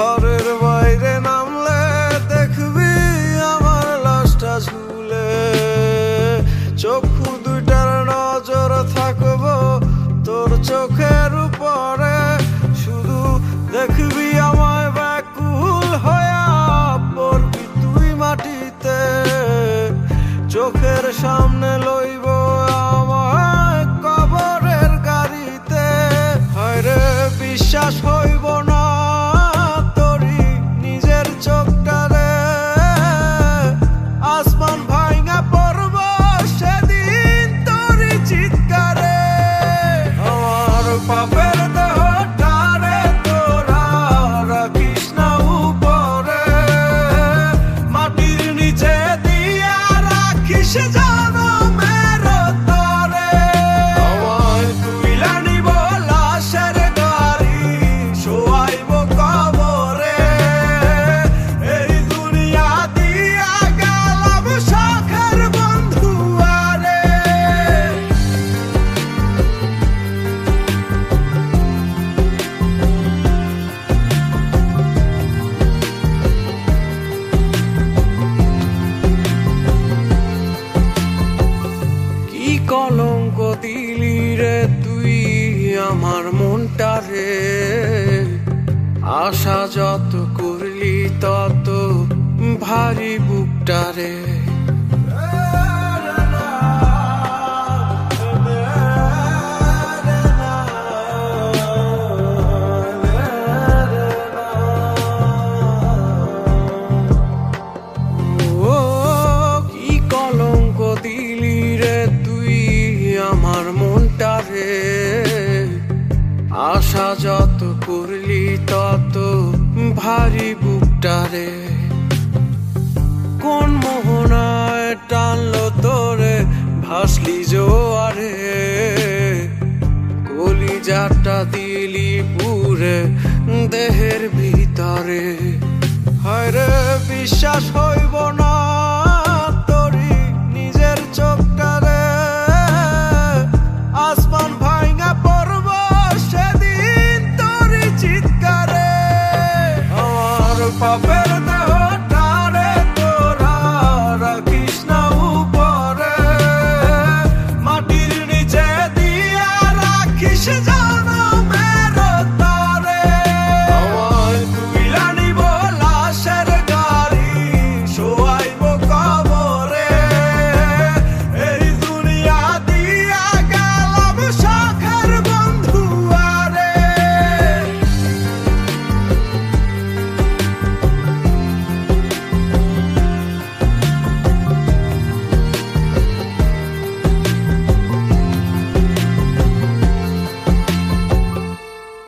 ঘরের বাইরে নামলে দেখবি আমার লাশটা ঝুলে। চক্ষু দুইটার নজর থাকব তোর চোখের উপরে। শুধু দেখবি আমায় ব্যাকুল হয়া পড়বি তুই মাটিতে। চোখের সামনে লইব আমার কবরের গাড়িতে। হরে বিশ্বাস হইব কলঙ্ক দিলি রে তুই আমার মনটা রে। আশা যত করলি তত ভারী বুকটা রে। আশা যত করলি তত ভারী বুকটারে কোন মোহনায় টানলো তোরে, ভাসলি জোয়ারে। কলিজাটা দিলি পুরে দেহের ভিতরে। হায় রে, বিশ্বাস হইব না। papel